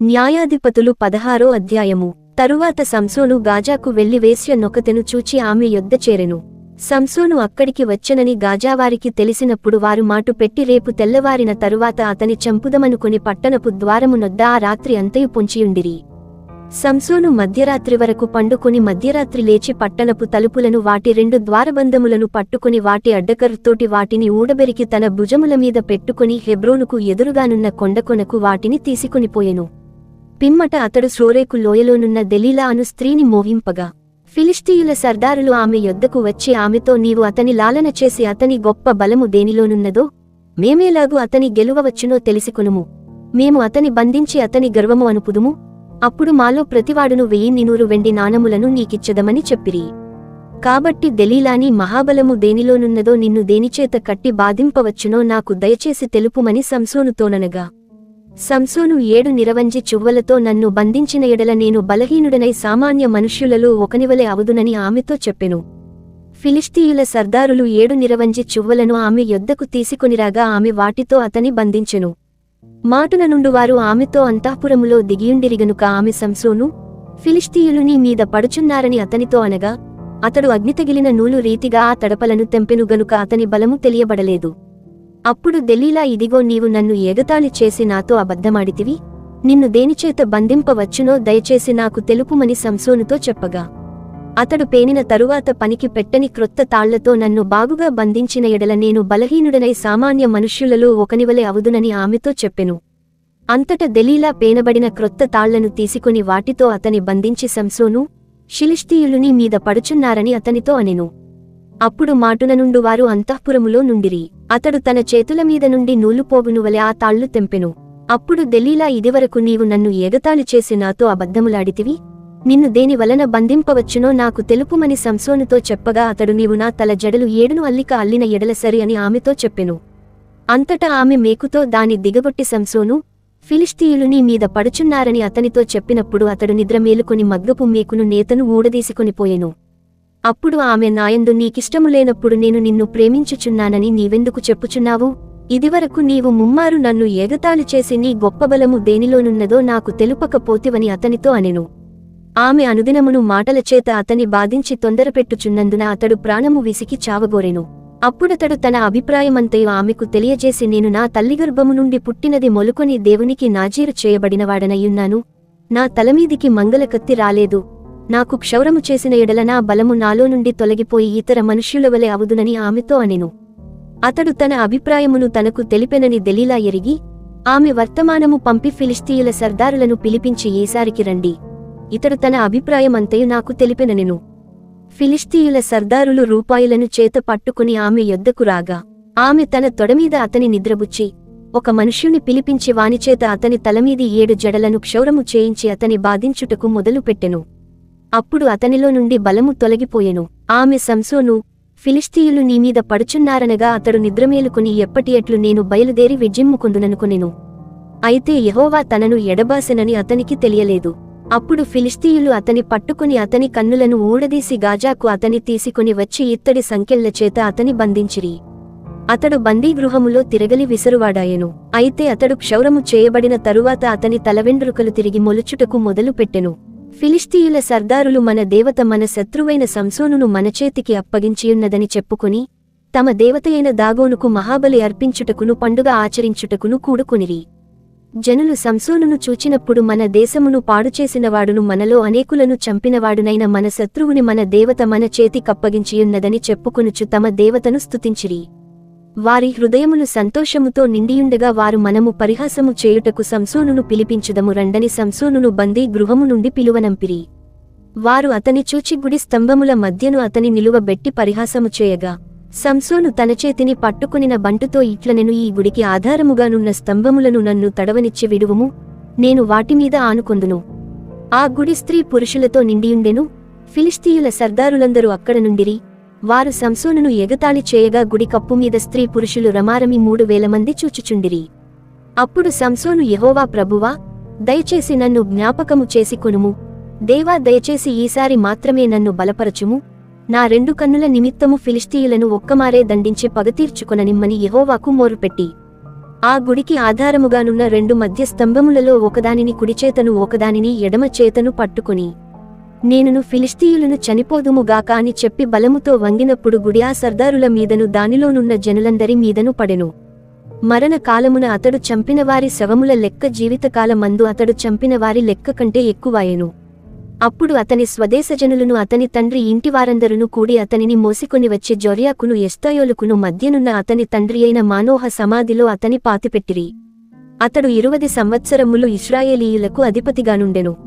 న్యాయాధిపతులు పదహారో అధ్యాయము. తరువాత సంసోను గాజాకు వెళ్ళి వేశ్య నొకతెను చూచి ఆమె యొద్ద చేరెను. సంసోను అక్కడికి వచ్చనని గాజావారికి తెలిసినప్పుడు వారు మాటు పెట్టి రేపు తెల్లవారిన తరువాత అతని చంపుదమనుకుని పట్టణపు ద్వారమునొద్ద ఆ రాత్రి అంతయు పొంచియుండిరి. సంసోను మధ్యరాత్రి వరకు పండుకుని మధ్యరాత్రి లేచి పట్టణపు తలుపులను వాటి రెండు ద్వారబంధములను పట్టుకుని వాటి అడ్డకరుతోటి వాటిని ఊడబెరికి తన భుజముల మీద పెట్టుకుని హెబ్రోనుకు ఎదురుగానున్న కొండకొనకు వాటిని తీసుకునిపోయెను పిమ్మట అతడు శ్రోరేకు లోయలోనున్న దెలీలా అను స్త్రీని మోహింపగా ఫిలిస్తీయుల సర్దారులు ఆమె యొద్దకు వచ్చి ఆమెతో నీవు అతని లాలన చేసి అతని గొప్ప బలము దేనిలోనున్నదో మేమేలాగు అతని గెలువవచ్చునో తెలిసికొనుము. మేము అతని బంధించి అతని గర్వము అనుపుదుము. అప్పుడు మాలో ప్రతివాడును వెయ్యి నినూరు వెండి నాణములను నీకిచ్చదమని చెప్పిరి. కాబట్టి దెలీలాని మహాబలము దేనిలోనున్నదో నిన్ను దేనిచేత కట్టి బాధింపవచ్చునో నాకు దయచేసి తెలుపుమని సంసోనుతోననగా సంసోను ఏడు నిరవంజి చువ్వలతో నన్ను బంధించిన ఎడల నేను బలహీనుడనై సామాన్య మనుష్యులలో ఒకనివలే అవుదునని ఆమెతో చెప్పెను. ఫిలిస్తీయుల సర్దారులు ఏడు నిరవంజి చువ్వలను ఆమె యొద్దకు తీసుకొనిరాగా ఆమె వాటితో అతని బంధించెను. మాటున నుండు వారు ఆమెతో అంతఃపురములో దిగియుండిరిగనుక ఆమె సంసోను ఫిలిస్తీయులుని మీద పడుచున్నారని అతనితో అనగా అతడు అగ్నితగిలిన నూలు రీతిగా ఆ తడపలను తెంపెను గనుక అతని బలము తెలియబడలేదు. అప్పుడు దెలీలా ఇదిగో నీవు నన్ను ఎగతాళి చేసి నాతో అబద్ధమాడితివి. నిన్ను దేనిచేత బంధింపవచ్చునో దయచేసి నాకు తెలుపుమని సంసోనుతో చెప్పగా. అతడు పేనిన తరువాత పనికి పెట్టని క్రొత్త తాళ్ళతో నన్ను బాగుగా బంధించిన ఎడల నేను బలహీనుడనై సామాన్య మనుష్యులలో ఒకనివలే అవుదునని ఆమెతో చెప్పెను. అంతట దెలీలా పేనబడిన క్రొత్త తాళ్ళను తీసుకుని వాటితో అతని బంధించి సంసోను శిలిష్తీయులుని మీద పడుచున్నారని అతనితో అనెను. అప్పుడు మాటున నుండు వారు అంతఃపురములో నుండిరి. అతడు తన చేతుల మీద నుండి నూలుపోగును వలె ఆ తాళ్ళు తెంపెను. అప్పుడు దెలీలా ఇదివరకు నీవు నన్ను ఎగతాళి చేసి నాతో అబద్ధములాడితివి. నిన్ను దేని వలన బంధింపవచ్చునో నాకు తెలుపుమని సంసోనుతో చెప్పగా అతడు నీవు నా తల జడలు ఏడును అల్లిక అల్లిన ఎడల సరి అని ఆమెతో చెప్పెను. అంతటా ఆమె మేకుతో దాని దిగగొట్టి సంసోను ఫిలిస్తీయులు నీ మీద పడుచున్నారని అతనితో చెప్పినప్పుడు అతడు నిద్ర మేలుకొని మగ్గపు మేకును నేతను ఊడదీసుకొనిపోయెను అప్పుడు ఆమె నాయందు నీకిష్టము లేనప్పుడు నేను నిన్ను ప్రేమించుచున్నానని నీవెందుకు చెప్పుచున్నావు? ఇదివరకు నీవు ముమ్మారు నన్ను ఎగతాళి చేసి నీ గొప్ప బలము దేనిలోనున్నదో నాకు తెలుపకపోతివని అతనితో అనెను. ఆమె అనుదినమును మాటల చేత అతని బాధించి తొందరపెట్టుచున్నందున అతడు ప్రాణము విసికి చావగోరెను అప్పుడతడు తన అభిప్రాయమంతయు ఆమెకు తెలియజేసి నేను నా తల్లిగర్భము నుండి పుట్టినది మొలుకొని దేవునికి నాజీరు చేయబడినవాడనయ్యున్నాను. నా తలమీదికి మంగళకత్తి రాలేదు. నాకు క్షౌరము చేసిన ఎడల నా బలము నాలో నుండి తొలగిపోయి ఇతర మనుష్యుల వలె అవుదునని ఆమెతో అనెను. అతడు తన అభిప్రాయమును తనకు తెలిపెనని దెలీలా ఎరిగి ఆమె వర్తమానము పంపి ఫిలిస్తీయుల సర్దారులను పిలిపించి ఈసారికి రండి. ఇతడు తన అభిప్రాయమంతయు నాకు తెలిపెననెను. ఫిలిస్తీయుల సర్దారులు రూపాయలను చేత పట్టుకుని ఆమె యొద్దకు రాగా ఆమె తన తొడమీద అతని నిద్రబుచ్చి ఒక మనుష్యుని పిలిపించి వానిచేత అతని తలమీది ఏడు జడలను క్షౌరము చేయించి అతని బాధించుటకు మొదలుపెట్టెను. అప్పుడు అతనిలో నుండి బలము తొలగిపోయెను. ఆమె సంసోను ఫిలిస్తీయులు నీమీద పడుచున్నారనగా అతడు నిద్రమేలుకుని ఎప్పటి ఎట్లు నేను బయలుదేరి విజ్జిమ్ముకుందుననుకొనెను అయితే యహోవా తనను ఎడబాసెనని అతనికి తెలియలేదు. అప్పుడు ఫిలిస్తీయులు అతని పట్టుకుని అతని కన్నులను ఊడదీసి గాజాకు అతని తీసుకుని వచ్చి ఇత్తడి సంకెళ్ళ చేత అతని బంధించిరి. అతడు బందీగృహములో తిరగలి విసరువాడాయెను. అయితే అతడు క్షౌరము చేయబడిన తరువాత అతని తలవెండ్రుకలు తిరిగి మొలుచుటకు మొదలుపెట్టెను. ఫిలిస్తీయుల సర్దారులు మన దేవత మన శత్రువైన సంసోనును మన చేతికి అప్పగించియున్నదని చెప్పుకుని తమ దేవతయైన దాగోనుకు మహాబలి అర్పించుటకును పండుగ ఆచరించుటకును కూడుకునిరి. జనులు సంసోనును చూచినప్పుడు మన దేశమును పాడుచేసినవాడును మనలో అనేకులను చంపినవాడునైన మన శత్రువుని మన దేవత మన చేతికప్పగించియున్నదని చెప్పుకొనుచు తమ దేవతను స్తుతించిరి. వారి హృదయములు సంతోషముతో నిండియుండగా వారు మనము పరిహాసము చేయుటకు సంసోనును పిలిపించుదము. రండని సంసోనును బందీ గృహము నుండి పిలువనంపిరి. వారు అతని చూచి గుడి స్తంభముల మధ్యను అతని నిలువబెట్టి పరిహాసము చేయగా సంసోను తన చేతిని పట్టుకునిన బంటుతో ఇట్లనెను ఈ గుడికి ఆధారముగానున్న స్తంభములను నన్ను తడవనిచ్చి విడువుము నేను వాటిమీద ఆనుకొందును. ఆ గుడి స్త్రీ పురుషులతో నిండియుండెను ఫిలిస్తీయుల సర్దారులందరూ అక్కడ నుండిరి. వారు సంసోనును ఎగతాళి చేయగా గుడి కప్పు మీద స్త్రీ పురుషులు రమారమి మూడు వేల మంది చూచుచుండిరి. అప్పుడు సంసోను యహోవా ప్రభువా దయచేసి నన్ను జ్ఞాపకము చేసి కొనుము. దేవా దయచేసి ఈసారి మాత్రమే నన్ను బలపరచుము. నా రెండు కన్నుల నిమిత్తము ఫిలిస్తీయులను ఒక్కమారే దండించి పగతీర్చుకొననిమ్మని యహోవాకు మోరుపెట్టి ఆ గుడికి ఆధారముగానున్న రెండు మధ్య స్తంభములలో ఒకదానిని కుడిచేతను ఒకదానిని ఎడమ చేతను పట్టుకుని. నేనును ఫిలిస్తీయులను చనిపోదుముగాక అని చెప్పి బలముతో వంగినప్పుడు గుడియా సర్దారుల మీదను దానిలోనున్న జనులందరి మీదను పడెను. మరణ కాలమున అతడు చంపినవారి శవముల లెక్క జీవితకాలమందు అతడు చంపినవారి లెక్క కంటే ఎక్కువాయెను. అప్పుడు అతని స్వదేశజనులను అతని తండ్రి ఇంటివారందరును కూడి అతనిని మోసికొని వచ్చి జొర్యాకును ఎస్తాయోలుకును మధ్యనున్న అతని తండ్రి అయిన మానోహ సమాధిలో అతని పాతిపెట్టిరి. అతడు ఇరువది సంవత్సరములు ఇస్రాయేలీయులకు అధిపతిగానుండెను.